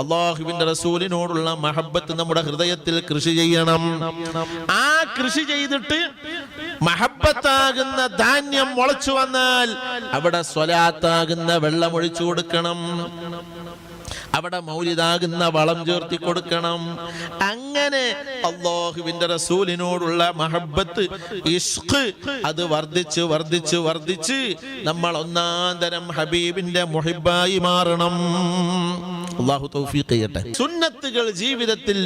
അള്ളാഹുവിന്റെ റസൂലിനോടുള്ള മഹബത്ത് നമ്മുടെ ഹൃദയത്തിൽ കൃഷി ചെയ്യണം. ആ കൃഷി ചെയ്തിട്ട് മഹബത്താകുന്ന ധാന്യം മുളച്ചു വന്നാൽ അവിടെ സ്വലാത്താകുന്ന വെള്ളം ഒഴിച്ചു കൊടുക്കണം. അവിടെ മൗലിതാകുന്ന വളം ചേർത്തി കൊടുക്കണം. അങ്ങനെ അള്ളാഹുവിന്റെ റസൂലിനോടുള്ള മഹബത്ത് ഇഷ്ക് അത് വർദ്ധിച്ച് വർദ്ധിച്ച് വർദ്ധിച്ച് നമ്മൾ ഒന്നാന്തരം തരം ഹബീബിന്റെ മുഹിബായി മാറണം. അള്ളാഹു തൗഫീഖ് ചെയ്യട്ടെ. സുന്നത്തുകൾ ജീവിതത്തിൽ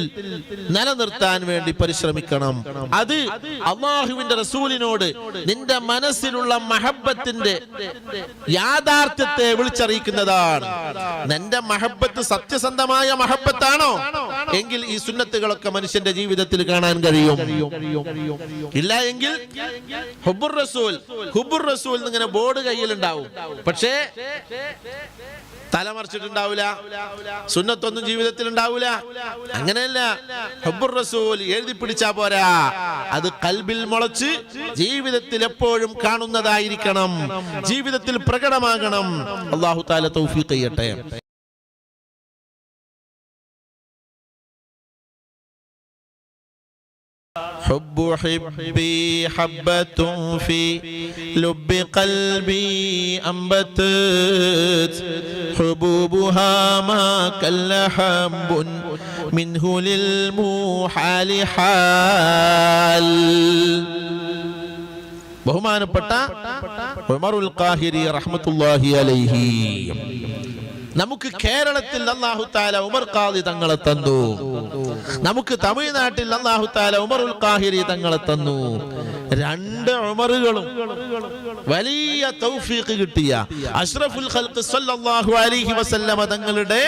നിലനിർത്താൻ വേണ്ടി പരിശ്രമിക്കണം. അത് അള്ളാഹുവിന്റെ റസൂലിനോട് നിന്റെ മനസ്സിലുള്ള മഹബത്തിന്റെ യാഥാർത്ഥ്യത്തെ വിളിച്ചറിയിക്കുന്നതാണ്. നിന്റെ മഹബത്ത് സത്യസന്ധമായ മഹബത്താണോ? എങ്കിൽ ഈ സുന്നത്തുകളൊക്കെ മനുഷ്യന്റെ ജീവിതത്തിൽ കാണാൻ കഴിയും. ഇല്ല എങ്കിൽ ഹുബുർ റസൂൽ ഹുബുർ റസൂൽ എന്നിങ്ങനെ ബോർഡ് കയ്യിലുണ്ടാവും. പക്ഷേ തലമറിച്ചിട്ടുണ്ടാവില്ല സുന്നത്തൊന്നും ജീവിതത്തിൽ ഉണ്ടാവില്ല അങ്ങനെയല്ല ഹബ്ബുർ റസൂൽ എഴുതി പിടിച്ചാ പോരാ. അത് കൽബിൽ മുളച്ച് ജീവിതത്തിൽ എപ്പോഴും കാണുന്നതായിരിക്കണം. ജീവിതത്തിൽ പ്രകടമാകണം. അള്ളാഹു താല തൗഫീഖ് ചെയ്യട്ടെ. حب حبي حبة في لب قلبي أنبتت حبوبها ما كل حب منه للمحال حال ബഹുമാനപ്പെട്ട ഉമറുൽ ഖാഹിരി റഹ്മത്തുള്ളാഹി അലൈഹി നമുക്ക് കേരളത്തിൽ അള്ളാഹു താല ഉമർ ഖാദി തങ്ങളെ തന്നു. നമുക്ക് തമിഴ്നാട്ടിൽ അള്ളാഹു താല ഉൽ കാഹിരി തങ്ങളെ തന്നു. രണ്ട് ഉമറുകളും വലിയ തൗഫീഖ് കിട്ടിയ അഷ്റഫുൽ ഖൽഖ് സല്ലല്ലാഹു അലൈഹി വസല്ലമ തങ്ങളുടെ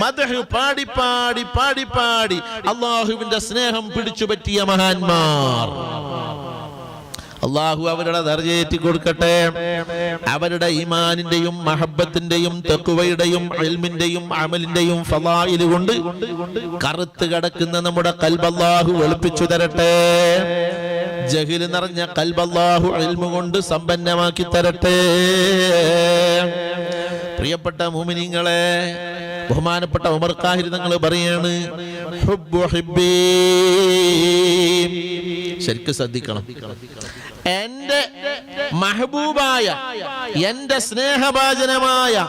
മദ്ഹ് പാടി പാടി പാടി പാടി അള്ളാഹുവിന്റെ സ്നേഹം പിടിച്ചു പറ്റിയ മഹാന്മാർ. അള്ളാഹു അവരുടെ ദർജയേറ്റി കൊടുക്കട്ടെ. അവരുടെ ഈമാനിന്റെയും മഹബത്തിന്റെയും തെക്കുവയുടെയും അൽമിന്റെയും അമലിന്റെയും ഫലായിൽ കൊണ്ട് കറുത്ത് കിടക്കുന്ന നമ്മുടെ കൽബല്ലാഹു വെളുപ്പിച്ചു തരട്ടെ. ജഹിൽ നിറഞ്ഞ കൽബല്ലാഹു അൽമു കൊണ്ട് സമ്പന്നമാക്കി തരട്ടെ. പ്രിയപ്പെട്ട മോമിനിങ്ങളെ ബഹുമാനപ്പെട്ട ഉമർ കാഹിർ തങ്ങൾ പറയാണ്. ശരിക്കും ശ്രദ്ധിക്കണം. എന്റെ മഹബൂബായ എന്റെ സ്നേഹഭാജനമായ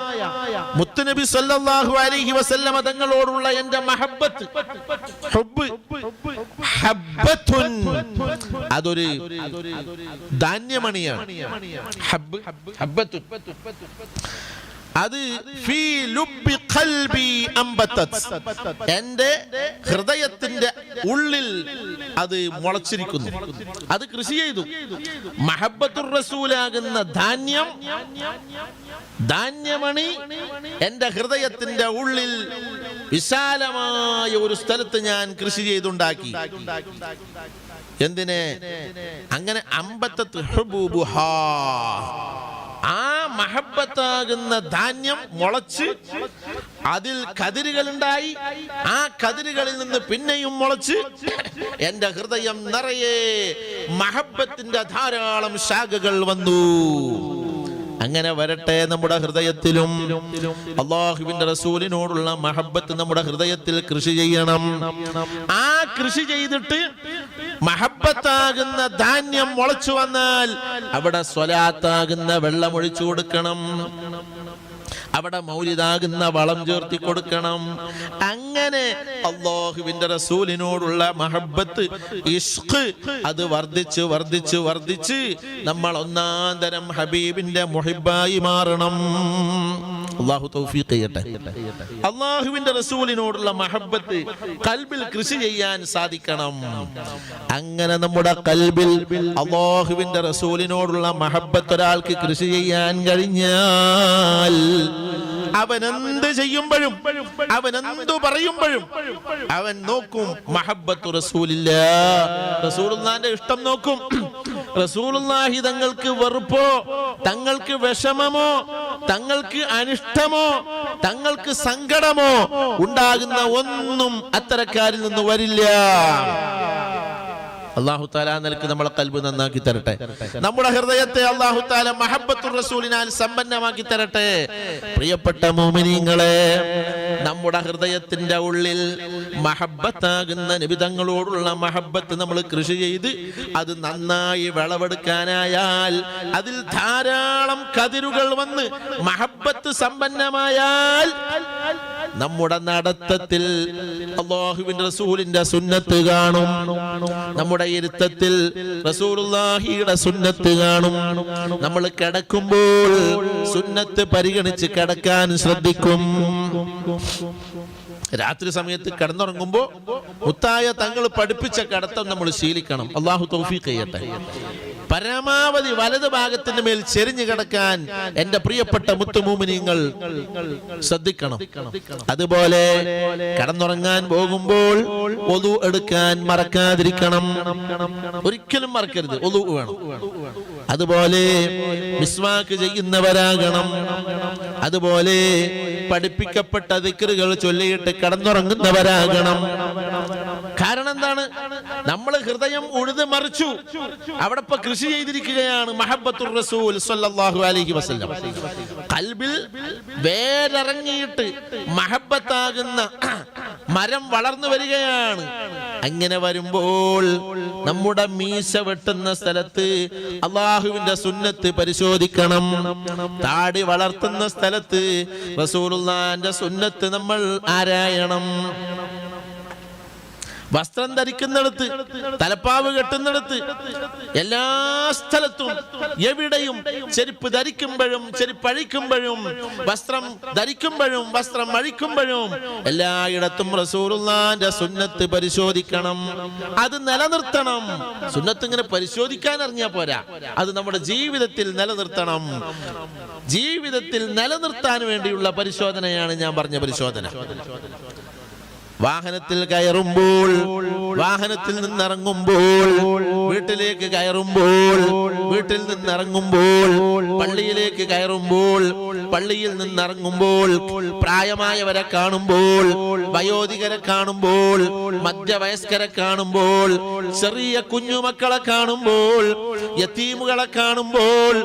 മുത്തുനബി സല്ലല്ലാഹു അലൈഹി വസല്ലമ തങ്ങളോടുള്ള എന്റെ മഹബത്ത്. ഹുബ്ബ്. ഹബ്ബത്തുൻ. അതൊരു ധാന്യമണിയാണ്. ഹബ്ബ്. ഹബ്ബത്തുൻ. അത് എന്റെ ഹൃദയത്തിന്റെ ഉള്ളിൽ അത് മുളച്ചിരിക്കുന്നു. അത് കൃഷി ചെയ്തു. മഹബത്തുർ റസൂലാകുന്ന ധാന്യം ധാന്യമണി എന്റെ ഹൃദയത്തിന്റെ ഉള്ളിൽ വിശാലമായ ഒരു സ്ഥലത്ത് ഞാൻ കൃഷി ചെയ്തുണ്ടാക്കി. എന്തിനെ? അങ്ങനെ അമ്പത്തത്ത് മഹബത്താകുന്ന ധാന്യം മുളച്ച് അതിൽ കതിരുകളുണ്ടായി. ആ കതിരുകളിൽ നിന്ന് പിന്നെയും മുളച്ച് എന്റെ ഹൃദയം നിറയെ മഹബത്തിന്റെ ധാരാളം ശാഖകൾ വന്നു. അങ്ങനെ വരട്ടെ നമ്മുടെ ഹൃദയത്തിലും. അള്ളാഹുവിന്റെ റസൂലിനോടുള്ള മഹബത്ത് നമ്മുടെ ഹൃദയത്തിൽ കൃഷി ചെയ്യണം. ആ കൃഷി ചെയ്തിട്ട് മഹബത്താകുന്ന ധാന്യം മുളച്ചു വന്നാൽ അവിടെ സ്വലാത്താകുന്ന വെള്ളം ഒഴിച്ചു കൊടുക്കണം. അവിടെ മൗലിതാകുന്ന വളം ചേർത്തി കൊടുക്കണം. അങ്ങനെ അള്ളാഹുവിന്റെ റസൂലിനോടുള്ള മഹബത്ത് ഇഷ്ക് അത് വർദ്ധിച്ച് വർദ്ധിച്ച് വർദ്ധിച്ച് നമ്മൾ ഒന്നാം തരം ഹബീബിന്റെ മുഹിബായി മാറണം. അള്ളാഹു തൗഫീഖ് ചെയ്യട്ടെ. അള്ളാഹുവിന്റെ റസൂലിനോടുള്ള മഹബത്ത് കൽബിൽ കൃഷി ചെയ്യാൻ സാധിക്കണം. അങ്ങനെ നമ്മുടെ കൽബിൽ അള്ളാഹുവിന്റെ റസൂലിനോടുള്ള മഹബത്ത് ഒരാൾക്ക് കൃഷി ചെയ്യാൻ കഴിഞ്ഞാൽ അവൻ എന്ത് ചെയ്യുമ്പോഴും അവൻ എന്തു പറയുമ്പോഴും അവൻ നോക്കും മഹബത്ത് റസൂലില്ല. റസൂലുള്ളാന്റെ ഇഷ്ടം നോക്കും. റസൂലുള്ളാഹി തങ്ങൾക്ക് വെറുപ്പോ തങ്ങൾക്ക് വിഷമമോ തങ്ങൾക്ക് അനിഷ്ടമോ തങ്ങൾക്ക് സങ്കടമോ ഉണ്ടാകുന്ന ഒന്നും അത്തരക്കാരിൽ നിന്ന് വരില്ല. അള്ളാഹു താല നിലയ്ക്ക് നമ്മളെ കൽബ് നന്നാക്കി തരട്ടെ. നമ്മുടെ ഹൃദയത്തെ അള്ളാഹു താല മഹബത്തുർ റസൂലിനാൽ സമ്പന്നമാക്കി തരട്ടെ. പ്രിയപ്പെട്ട മോമിനിങ്ങളെ നമ്മുടെ ഹൃദയത്തിന്റെ ഉള്ളിൽ മഹബത്താകുന്ന നിബിതങ്ങളോടുള്ള മഹബത്ത് നമ്മൾ കൃഷി ചെയ്ത് അത് നന്നായി വിളവെടുക്കാനായാൽ അതിൽ ധാരാളം കതിരുകൾ വന്ന് മഹബത്ത് സമ്പന്നമായാൽ നമ്മുടെ നടത്തത്തിൽ അള്ളാഹുവിന്റെ റസൂലിന്റെ സുന്നത്ത് കാണും. നമ്മുടെ ഇരുത്തത്തിൽ റസൂലുള്ളാഹിയുടെ സുന്നത്ത് കാണും. നമ്മൾ കിടക്കുമ്പോൾ സുന്നത്ത് പരിഗണിച്ച് കിടക്കാൻ ശ്രദ്ധിക്കും. രാത്രി സമയത്ത് കിടന്നുറങ്ങുമ്പോ മുത്തായ തങ്ങൾ പഠിപ്പിച്ച കടത്തം നമ്മൾ ശീലിക്കണം. അള്ളാഹു തൗഫീഖ് ചെയ്യട്ടെ. പരമാവധി വലത് ഭാഗത്തിന്റെ മേൽ ചെരിഞ്ഞു കിടക്കാൻ എന്റെ പ്രിയപ്പെട്ട മുത്തുമൂമിനിങ്ങൾ ശ്രദ്ധിക്കണം. അതുപോലെ കടന്നുറങ്ങാൻ പോകുമ്പോൾ ഒതു എടുക്കാൻ മറക്കാതിരിക്കണം. ഒരിക്കലും മറക്കരുത് ഒതു വേണം. അതുപോലെ മിസ്വാക്ക് ചെയ്യുന്നവരാകണം. അതുപോലെ പഠിപ്പിക്കപ്പെട്ട ദിക്കറുകൾ ചൊല്ലിയിട്ട് കടന്നുറങ്ങുന്നവരാകണം. നമ്മൾ ഹൃദയം ഉഴുത് മറിച്ചു. അവിടെ ഇപ്പൊ കൃഷി ചെയ്തിരിക്കുകയാണ് മഹബത്തുർ റസൂൽ സല്ലല്ലാഹു അലൈഹി വസല്ലം. കൽബിൽ വേരറങ്ങിയിട്ട് മഹബത്താകുന്ന മരം വളർന്നു വരികയാണ്. അങ്ങനെ വരുമ്പോൾ നമ്മുടെ മീശ വെട്ടുന്ന സ്ഥലത്ത് അള്ളാഹുവിന്റെ സുന്നത്ത് പരിശോധിക്കണം. താടി വളർത്തുന്ന സ്ഥലത്ത് റസൂലുള്ളാന്റെ സുന്നത്ത് നമ്മൾ ആരായണം? വസ്ത്രം ധരിക്കുന്നിടത്ത് തലപ്പാവ് കെട്ടുന്നിടത്ത് എല്ലാ സ്ഥലത്തും എവിടെയും ചെരുപ്പ് ധരിക്കുമ്പോഴും ചെരുപ്പ് അഴിക്കുമ്പോഴും വസ്ത്രം ധരിക്കുമ്പോഴും വസ്ത്രം അഴിക്കുമ്പോഴും എല്ലായിടത്തും റസൂറുല്ലാന്റെ സുന്നത്ത് പരിശോധിക്കണം. അത് നിലനിർത്തണം. സുന്നത്ത് ഇങ്ങനെ പരിശോധിക്കാൻ അറിഞ്ഞാ പോരാ. അത് നമ്മുടെ ജീവിതത്തിൽ നിലനിർത്തണം. ജീവിതത്തിൽ നിലനിർത്താൻ വേണ്ടിയുള്ള പരിശോധനയാണ് ഞാൻ പറഞ്ഞ പരിശോധന. വാഹനത്തിൽ കയറുമ്പോൾ വാഹനത്തിൽ നിന്നിറങ്ങുമ്പോൾ വീട്ടിലേക്ക് കയറുമ്പോൾ വീട്ടിൽ നിന്നിറങ്ങുമ്പോൾ പള്ളിയിലേക്ക് കയറുമ്പോൾ പള്ളിയിൽ നിന്നിറങ്ങുമ്പോൾ പ്രായമായവരെ കാണുമ്പോൾ വയോധികരെ കാണുമ്പോൾ മധ്യവയസ്കരെ കാണുമ്പോൾ ചെറിയ കുഞ്ഞുമക്കളെ കാണുമ്പോൾ യത്തീമുകളെ കാണുമ്പോൾ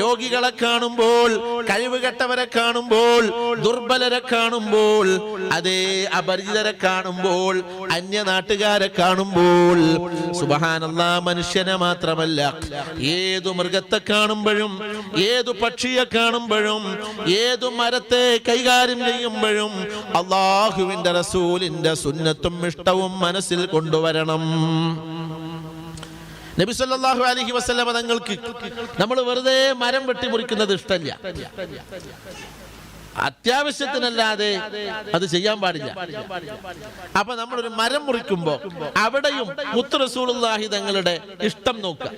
രോഗികളെ കാണുമ്പോൾ കഴിവുകെട്ടവരെ കാണുമ്പോൾ ദുർബലരെ കാണുമ്പോൾ അതേ അപരിചിതരെ കാണുമ്പോൾ അന്യ നാട്ടുകാരെ കാണുമ്പോൾ സുബഹാനല്ല മനുഷ്യനെ മാത്രമല്ല ഏതു മൃഗത്തെ കാണുമ്പോഴും ഏതു പക്ഷിയെ കാണുമ്പോഴും ഏതു മരത്തെ കൈകാര്യം ചെയ്യുമ്പോഴും അള്ളാഹുവിന്റെ റസൂലിന്റെ സുന്നത്തും ഇഷ്ടവും മനസ്സിൽ കൊണ്ടുവരണം. നബി സല്ലല്ലാഹു അലൈഹി വസല്ലമ തങ്ങൾക്ക് നമ്മൾ വെറുതെ മരം വെട്ടി മുറിക്കുന്നത് ഇഷ്ടമില്ല അത്യാവശ്യത്തിനല്ലാതെ അത് ചെയ്യാൻ പാടില്ല. അപ്പൊ നമ്മളൊരു മരം മുറിക്കുമ്പോ അവിടെയും മുത്ത് റസൂലുള്ളാഹി തങ്ങളുടെ ഇഷ്ടം നോക്കുക.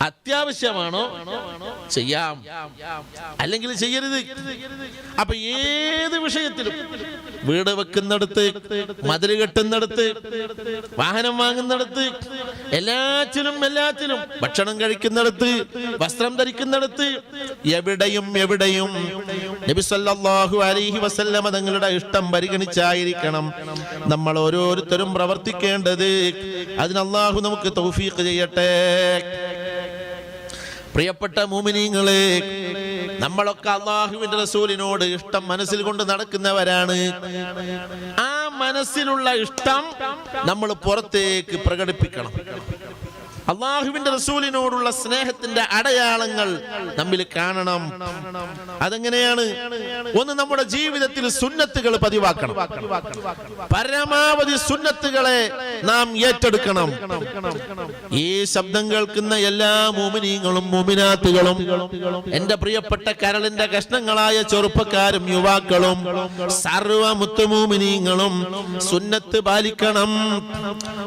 അത്യാവശ്യമാണോ? ചെയ്യാം. അല്ലെങ്കിൽ ചെയ്യരുത്. അപ്പൊ ഏത് വിഷയത്തിലും വീട് വെക്കുന്നിടത്ത് മതിൽ കെട്ടുന്നിടത്ത് വാഹനം വാങ്ങുന്നിടത്ത് എല്ലാറ്റിലും എല്ലാറ്റിലും ഭക്ഷണം കഴിക്കുന്നിടത്ത് വസ്ത്രം ധരിക്കുന്നിടത്ത് എവിടെയും എവിടെയും നബി സല്ലല്ലാഹു അലൈഹി വസല്ലമ തങ്ങളുടെ ഇഷ്ടം പരിഗണിച്ചായിരിക്കണം. നമ്മൾ ഓരോരുത്തരും പ്രവർത്തിക്കേണ്ടത്. അതിന് നമുക്ക് തൗഫീഖ് ചെയ്യട്ടെ. പ്രിയപ്പെട്ട മൂമിനീങ്ങളെ നമ്മളൊക്കെ അള്ളാഹുവിന്റെ റസൂലിനോട് ഇഷ്ടം മനസ്സിൽ കൊണ്ട് നടക്കുന്നവരാണ്. ആ മനസ്സിലുള്ള ഇഷ്ടം നമ്മൾ പുറത്തേക്ക് പ്രകടിപ്പിക്കണം. അള്ളാഹുവിന്റെ റസൂലിനോടുള്ള സ്നേഹത്തിന്റെ അടയാളങ്ങൾ നമ്മിൽ കാണണം. അതെങ്ങനെയാണ്? ഒന്ന് നമ്മുടെ ജീവിതത്തിൽ സുന്നത്തുകൾ പതിവാക്കണം. പരമാവധി സുന്നത്തുകളെ നാം ഏറ്റെടുക്കണം. ഈ ശബ്ദം കേൾക്കുന്ന എല്ലാ മോമിനീങ്ങളും മോമിനാത്തുകളും എന്റെ പ്രിയപ്പെട്ട കരളിന്റെ കഷ്ണങ്ങളായ ചെറുപ്പക്കാരും യുവാക്കളും സർവ മുത്തുമോമിനീങ്ങളും സുന്നത്ത് പാലിക്കണം.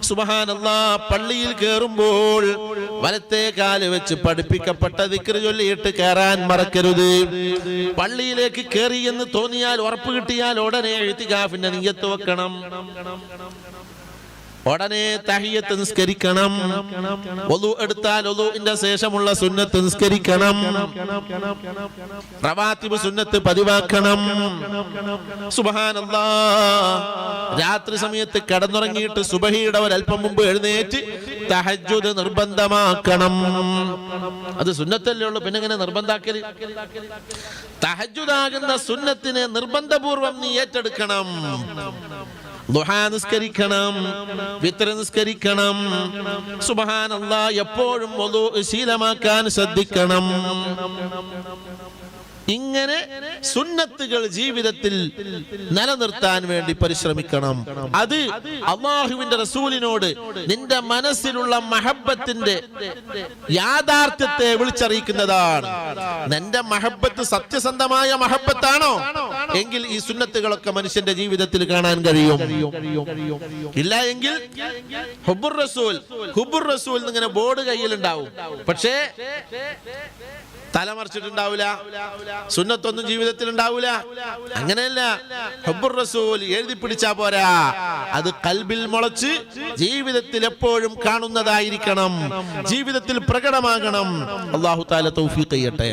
സുബഹാനല്ലാ പള്ളിയിൽ കയറുമ്പോൾ വലത്തെ കാൽ വെച്ച് പഠിപ്പിക്കപ്പെട്ട ദിക്റ് ചൊല്ലിയിട്ട് കയറാൻ മറക്കരുത്. പള്ളിയിലേക്ക് കയറി എന്ന് തോന്നിയാൽ ഉറപ്പ് കിട്ടിയാൽ ഉടനെ എഴുത്തികാഫിന്റെ നീയത്ത് വെക്കണം. ഉടനെ തഹിയത്ത് നിസ്കരിക്കണം. ഒലു എടുത്താൽ ഒലുവിന്റെ ശേഷമുള്ള സുന്നത്ത് നിസ്കരിക്കണം. റവാത്തിബ് സുന്നത്ത് പതിവാക്കണം. സുബഹാനല്ലാ. രാത്രി സമയത്ത് കിടന്നുറങ്ങിയിട്ട് സുബഹിയുടെ ഒരല്പം മുമ്പ് എഴുന്നേറ്റ് തഹജ്ജുദ് നിർബന്ധമാക്കണം. അത് സുന്നത്തല്ലേ ഉള്ളൂ പിന്നെ എങ്ങനെ നിർബന്ധാക്കൽ? തഹജുദാകുന്ന സുന്നത്തിനെ നിർബന്ധപൂർവം നീ ഏറ്റെടുക്കണം. ദുഹാ നിസ്കരിക്കണം വിത്ര നിസ്കരിക്കണം. സുബഹാനല്ല എപ്പോഴും ശീലമാക്കാൻ ശ്രദ്ധിക്കണം. ഇങ്ങനെ സുന്നത്തുകൾ ജീവിതത്തിൽ നിലനിർത്താൻ വേണ്ടി പരിശ്രമിക്കണം. അത് അള്ളാഹുവിന്റെ റസൂലിനോട് നിന്റെ മനസ്സിലുള്ള മഹബത്തിന്റെ യാഥാർത്ഥ്യത്തെ വിളിച്ചറിയിക്കുന്നതാണ്. നിന്റെ മഹബത്ത് സത്യസന്ധമായ മഹബത്താണോ? എങ്കിൽ ഈ സുന്നത്തുകളൊക്കെ മനുഷ്യന്റെ ജീവിതത്തിൽ കാണാൻ കഴിയും. ഇല്ല എങ്കിൽ ഹുബുർ റസൂൽ ഹുബുർ റസൂൽ എന്നിങ്ങനെ ബോർഡ് കയ്യിലുണ്ടാവും. പക്ഷേ തലമറിച്ചിട്ടുണ്ടാവില്ല സുന്നത്തൊന്നും ജീവിതത്തിൽ ഉണ്ടാവില്ല അങ്ങനെയല്ല ഹബ്ബുർ റസൂൽ എഴുതി പിടിച്ചാ പോരാ. അത് കൽബിൽ മുളച്ച് ജീവിതത്തിൽ എപ്പോഴും കാണുന്നതായിരിക്കണം. ജീവിതത്തിൽ പ്രകടമാകണം. അള്ളാഹു താല തൗഫീഖ് ചെയ്യട്ടെ.